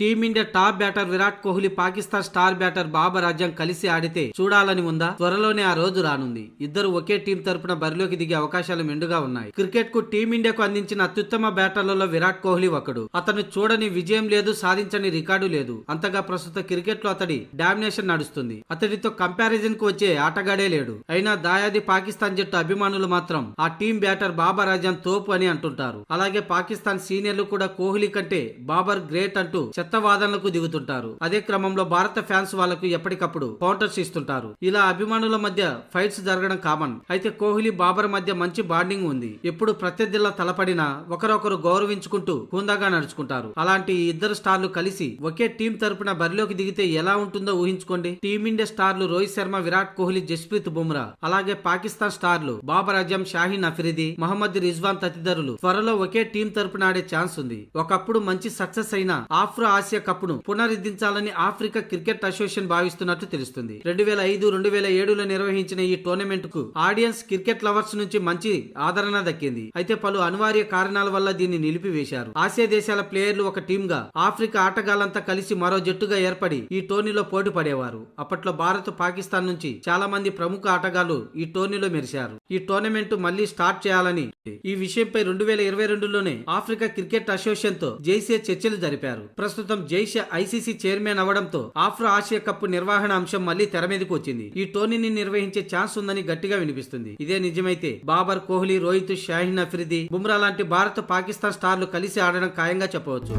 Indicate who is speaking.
Speaker 1: Team India top batter Virat Kohli Pakistan star batter Babar Azam కలిసి ఆడితే చూడాలని ఉందా? త్వరలోనే ఆ రోజు రానుంది. ఇద్దరు ఒకే టీం తరపున బరిలోకి దిగే అవకాశాలు మెండుగా ఉన్నాయి. క్రికెట్కు టీమిండియాకు అందించిన అత్యుత్తమ బ్యాటర్లలో విరాట్ కోహ్లీ ఒకడు. అతను చూడని విజయం లేదు సాధించని రికార్డు లేదు. అంతగా ప్రస్తుత క్రికెట్లో అతడి డామినేషన్ నడుస్తుంది. అతడితో కంపారిజన్కు వచ్చే ఆటగాడే లేడు. అయినా దాయాది పాకిస్తాన్ జట్టు అభిమానులు మాత్రం ఆ టీం బ్యాటర్ బాబర్ అజం తోపు అని అంటుంటారు. అలాగే పాకిస్తాన్ సీనియర్లు కూడా కోహ్లీ కంటే బాబర్ గ్రేట్ అంటూ చెత్త వాదనలకు దిగుతుంటారు. అదే క్రమంలో భారత ఫ్యాన్స్ వాళ్ళకు ఎప్పటికప్పుడు కౌంటర్స్ ఇస్తుంటారు. ఇలా అభిమానుల మధ్య ఫైట్స్ జరగడం కామన్. అయితే కోహ్లీ బాబర్ మధ్య మంచి బాండింగ్ ఉంది. ఎప్పుడు ప్రత్యర్థిలా తలపడినా ఒకరొకరు గౌరవించుకుంటూ హుందాగా నడుచుకుంటారు. అలాంటి ఇద్దరు స్టార్లు కలిసి ఒకే టీం తరపున బరిలోకి దిగితే ఎలా ఉంటుందో ఊహించుకోండి. టీమిండియా స్టార్లు రోహిత్ శర్మ విరాట్ కోహ్లీ జస్ప్రీత్ బుమ్రా అలాగే పాకిస్తాన్ స్టార్లు బాబర్ అజమ్ షాహీన్ అఫ్రిది మహమ్మద్ రిజ్వాన్ తదితరులు త్వరలో ఒకే టీం తరపున ఆడే ఛాన్స్ ఉంది. ఒకప్పుడు మంచి సక్సెస్ అయిన ఆఫ్రో ఆసియా కప్ను పునరుద్ధరించాలని ఆఫ్రికా క్రికెట్ అసోసియేషన్ భావిస్తున్నట్టు తెలుస్తుంది. రెండు వేల ఐదు రెండు వేల ఏడులో నిర్వహించిన ఈ టోర్నమెంట్కు ఆడియన్స్ క్రికెట్ లవర్స్ నుంచి మంచి ఆదరణ దక్కింది. అయితే పలు అనివార్య కారణాల వల్ల దీన్ని నిలిపివేశారు. ఆసియా దేశాల ప్లేయర్లు ఒక టీమ్గా ఆఫ్రికా ఆటగాళ్ళంతా కలిసి మరో జట్టుగా ఏర్పడి ఈ టోర్నీలో పోటీ పడేవారు. అప్పట్లో భారత్ పాకిస్తాన్ నుంచి చాలా మంది ప్రముఖ ఆటగాళ్ళు ఈ టోర్నీలో మెరిశారు. ఈ టోర్నమెంట్ మళ్ళీ స్టార్ట్ చేయాలని ఈ విషయంపై రెండు వేల ఇరవై రెండులోనే ఆఫ్రికా క్రికెట్ అసోసియేషన్తో జైసే చర్చలు జరిపారు. ప్రస్తుతం జైష్ ఐసీసీ చైర్మన్ అవడంతో ఆఫ్రో ఆసియా కప్ నిర్వహణ అంశం మళ్ళీ తెర మీదకు వచ్చింది. ఈ టోర్నీని నిర్వహించే ఛాన్స్ ఉందని గట్టిగా వినిపిస్తుంది. ఇదే నిజమైతే బాబర్ కోహ్లీ రోహిత్ షాహిన్ అఫ్రిది బుమ్రా లాంటి భారత్ పాకిస్తాన్ స్టార్లు కలిసి ఆడడం ఖాయంగా చెప్పవచ్చు.